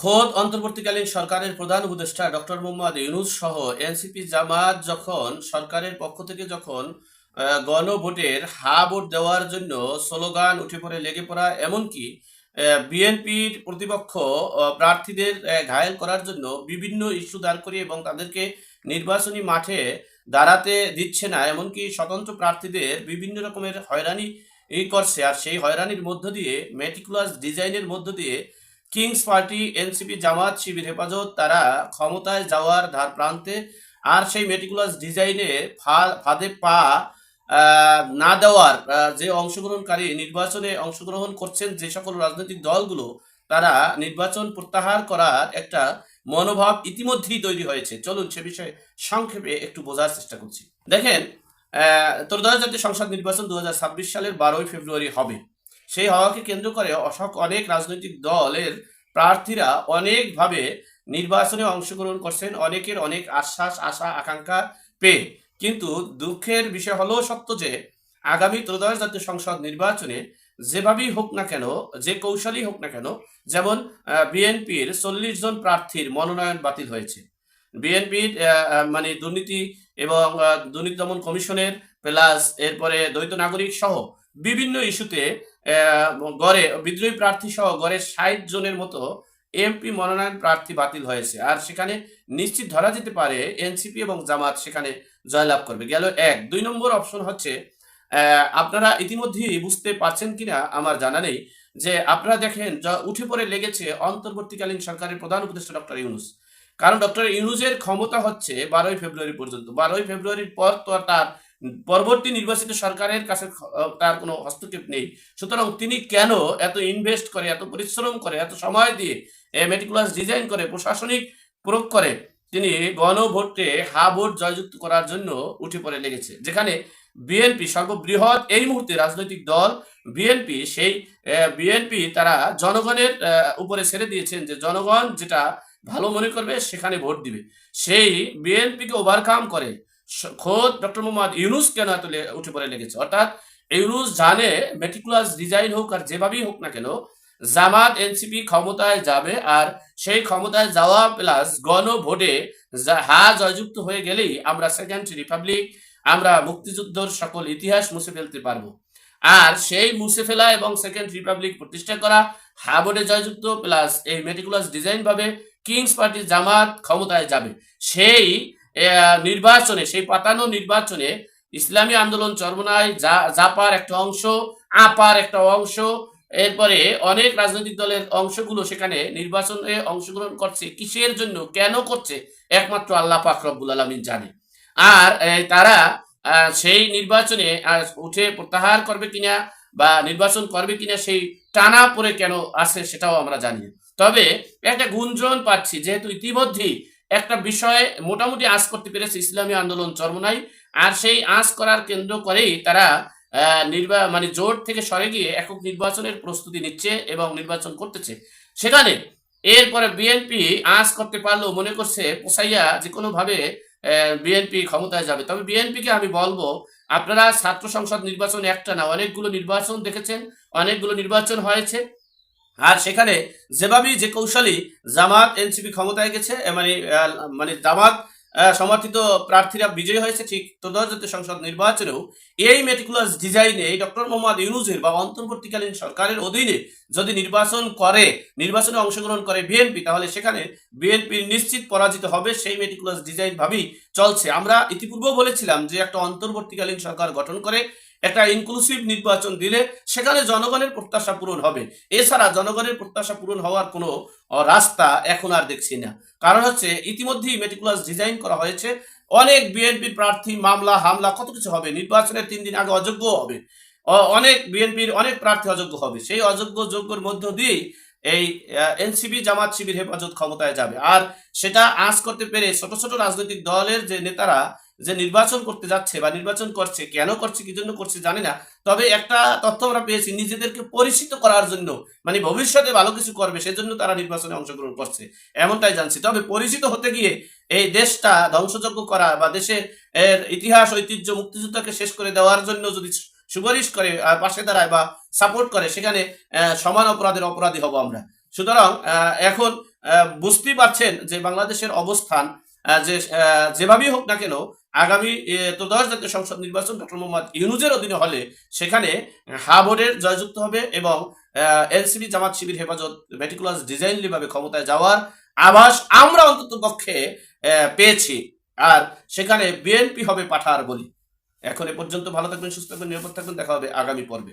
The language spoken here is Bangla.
খোদ অন্তর্বর্তীকালীন সরকারের প্রধান উপদেষ্টা ডক্টর মোহাম্মদ ইউনুস সহ এনসিপি জামাত যখন সরকারের পক্ষ থেকে যখন গণভোটের হা ভোট দেওয়ার জন্য স্লোগান উঠে পড়ে, লেগে পড়া, এমনকি বিএনপির প্রতিপক্ষ প্রার্থীদের ঘায়েল করার জন্য বিভিন্ন ইস্যু দাঁড় করিয়ে এবং তাদেরকে নির্বাচনী মাঠে দাঁড়াতে দিচ্ছে না, এমনকি স্বতন্ত্র প্রার্থীদের বিভিন্ন রকমের হয়রানি করছে। আর সেই হয়রানির মধ্য দিয়ে মেটিকুলাস ডিজাইনের মধ্য দিয়ে kings party, NCP, Jamaat, Shibir, Hefazat, তারা ক্ষমতায় যাওয়ার ধার প্রান্তে আর সেই মেটিকুলাস ডিজাইনে ফাঁদে পা না দেওয়ার যে অংশগ্রহণকারী নির্বাচনে অংশগ্রহণ করছেন যে সকল রাজনৈতিক দলগুলো, তারা নির্বাচন প্রত্যাহার করার একটা মনোভাব ইতিমধ্যেই তৈরি হয়েছে। চলুন সে বিষয়ে সংক্ষেপে একটু বোঝার চেষ্টা করছি। দেখেন ত্রয়োদশ জাতীয় সংসদ নির্বাচন দু হাজার ছাব্বিশ সালের বারোই ফেব্রুয়ারি হবে। সেই হওয়াকে কেন্দ্র করে অনেক রাজনৈতিক দলের প্রার্থীরা অনেকভাবে নির্বাচনে অংশগ্রহণ করছেন, অনেকের অনেক আশ্বাস, আশা, আকাঙ্ক্ষা পেয়ে। কিন্তু দুঃখের বিষয় হলো সত্য যে, আগামী ত্রয়োদশ জাতীয় সংসদ নির্বাচনে যেভাবেই হোক না কেন, যে কৌশলই হোক না কেন, যেমন বিএনপির চল্লিশ জন প্রার্থীর মনোনয়ন বাতিল হয়েছে। বিএনপির মানে দুর্নীতি এবং দুর্নীতি দমন কমিশনের প্লাস এরপরে দ্বৈত নাগরিক সহ বিভিন্ন ইস্যুতে গড়ে, বিদ্রোহী প্রার্থী সহ গড়ে ষাট জনের মতো এমপি মনোনয়ন প্রার্থী বাতিল হয়েছে। আর সেখানে নিশ্চিত ধরা যেতে পারে, এনসিপি এবং জামাত সেখানে জয়লাভ করবে। গেল এক। দুই নম্বর অপশন হচ্ছে আপনারা ইতিমধ্যেই বুঝতে পারছেন কিনা আমার জানা নেই, যে আপনারা দেখেন উঠে পড়ে লেগেছে অন্তর্বর্তীকালীন সরকারের প্রধান উপদেষ্টা ডক্টর ইউনুস। কারণ ডক্টর ইউনুসের ক্ষমতা হচ্ছে বারোই ফেব্রুয়ারি পর্যন্ত। বারোই ফেব্রুয়ারির পর তো তার পরবর্তী নির্বাচিত সরকারের কাছে তার কোনো হস্তক্ষেপ নেই। সুতরাং তিনি কেন এত ইনভেস্ট করে, এত পরিশ্রম করে, এত সময় দিয়ে মেটিকুলাস ডিজাইন করে, প্রশাসনিক প্রয়োগ করে, তিনি গণভোটে হা ভোট জয়যুক্ত করার জন্য উঠে পড়ে লেগেছে। যেখানে বিএনপি সর্ববৃহৎ, এই মুহূর্তে রাজনৈতিক দল বিএনপি, সেই বিএনপি তারা জনগণের উপরে ছেড়ে দিয়েছেন যে জনগণ যেটা ভালো মনে করবে সেখানে ভোট দিবে। সেই বিএনপিকে ওভারকাম করে খোদ ডক্টর মোহাম্মদ ইউনুস কেন এত উঠে পড়ে লেগেছে? অর্থাৎ ইউনুস জানে মেটিকুলাস ডিজাইন হোক আর যেভাবেই হোক না কেন, জামাত, এনসিপি ক্ষমতায় যাবে আর সেই ক্ষমতায় যাওয়া প্লাস গণভোটে হা জয়যুক্ত হয়ে গেলেই আমরা সেকেন্ড রিপাবলিক আমরা মুক্তিযুদ্ধর সকল ইতিহাস মুছে ফেলতে পারব। আর সেই মুছে ফেলা এবং সেকেন্ড রিপাবলিক প্রতিষ্ঠা করা, হা ভোটে জয়যুক্ত প্লাস এই মেটিকুলাস ডিজাইন ভাবে কিংস পার্টি জামাত ক্ষমতায় যাবে। সেই নির্বাচনে, সেই পাতানো নির্বাচনে ইসলামী আন্দোলন চরমনায় জাপার একটা অংশ, আপার একটা অংশ, এরপরে অনেক রাজনৈতিক দলের অংশগুলো সেখানে নির্বাচনে অংশগ্রহণ করছে। কিসের জন্য? কেন করছে? একমাত্র আল্লাহ পাক রব্বুল আলমিন জানে। আর তারা সেই নির্বাচনে উঠে প্রত্যাহার করবে কিনা বা নির্বাচন করবে কিনা সেই টানা পরে কেন আছে সেটাও আমরা জানি তবে একটা গুঞ্জন পাচ্ছি, যেহেতু ইতিমধ্যেই একটা বিষয়ে মোটামুটি আঁচ করতে পেরেছে ইসলামী আন্দোলন চরমনাই, আর সেই আঁচ করার কেন্দ্র করেই তারা নির্বা মানে জোট থেকে সরে গিয়ে একক নির্বাচনের প্রস্তুতি নিচ্ছে এবং নির্বাচন করতেছে। সেখানে এরপরে বিএনপি আঁচ করতে পারলেও মনে করছে পোসাইয়া যে কোনোভাবে বিএনপি ক্ষমতায় যাবে। তবে বিএনপিকে আমি বলব, আপনারা ছাত্র সংসদ নির্বাচন একটা না, অনেকগুলো নির্বাচন দেখেছেন, অনেকগুলো নির্বাচন হয়েছে। আর সেখানে যেভাবেই যে কৌশলী জামাত, এনসিপি ক্ষমতায় গেছে মানে মানে জামাত সমর্থিত প্রার্থীরা বিজয়ী হয়েছে ঠিক ত্রয়োদশ জাতীয় সংসদ নির্বাচনেও। এই মেটিকুলাস ডিজাইনে এই ডক্টর মোহাম্মদ ইউনুসের বা অন্তর্বর্তীকালীন সরকারের অধীনে যদি নির্বাচন করে, নির্বাচনে অংশগ্রহণ করে বিএনপি, তাহলে সেখানে বিএনপি নিশ্চিত পরাজিত হবে সেই মেটিকুলাস ডিজাইন ভাবেই চলছে। আমরা ইতিপূর্বেও বলেছিলাম যে একটা অন্তর্বর্তীকালীন সরকার গঠন করে একটা ইনক্লুসিভ নির্বাচন দিলে সেখানে জনগণের প্রত্যাশা পূরণ হবে। এছাড়া জনগণের প্রত্যাশা পূরণ হওয়ার কোনো রাস্তা এখন আর দেখছি না। কারণ হচ্ছে ইতিমধ্যেই মেটিকুলাস ডিজাইন করা হয়েছে। অনেক বিএনপির প্রার্থী মামলা, হামলা, কত কিছু হবে। নির্বাচনের তিন দিন আগে অযোগ্য হবে। অনেক বিএনপির অনেক প্রার্থী অযোগ্য হবে। সেই অযোগ্য যোগ্যর মধ্য দিয়েই এই এনসিবি জামাত শিবির হেফাজত ক্ষমতায় যাবে। আর সেটা আঁচ করতে পেরে ছোট ছোট রাজনৈতিক দলের যে নেতারা যে নির্বাচন করতে যাচ্ছে বা নির্বাচন করছে, কেন করছে, কি জন্য করছে জানি না। তবে একটা তথ্য আমরা পেয়েছি, নিজেদেরকে পরিচিত করার জন্য মানে ভবিষ্যতে ভালো কিছু করবে, সেজন্য তারা নির্বাচনে অংশগ্রহণ করছে, এমনটাই জানছি। তবে পরিচিত হতে গিয়ে এই দেশটা ধ্বংসযজ্ঞ করা বা দেশের ইতিহাস, ঐতিহ্য, মুক্তিযুদ্ধকে শেষ করে দেওয়ার জন্য যদি সুপারিশ করে পাশে দাঁড়ায় বা সাপোর্ট করে, সেখানে সমান অপরাধের অপরাধী হব আমরা। সুতরাং এখন বুঝতেই পারছেন যে বাংলাদেশের অবস্থান যে যেভাবেই হোক না কেন আগামী আহ, ত্রয়োদশ জাতীয় সংসদ নির্বাচন ডক্টর মোহাম্মদ ইউনুজের অধীনে হলে সেখানে হা বোর্ডের জয়যুক্ত হবে এবং এনসিপি জামাত শিবির হেফাজত মেটিকুলাস ডিজাইনলি ভাবে ক্ষমতায় যাওয়ার আভাস আমরা অন্তত পক্ষে পেয়েছি। আর সেখানে বিএনপি হবে পাঠার বলি। এখন এ পর্যন্ত ভালো থাকবেন সুস্থ থাকবেন নিরাপদ থাকবেন। দেখা হবে আগামী পর্বে।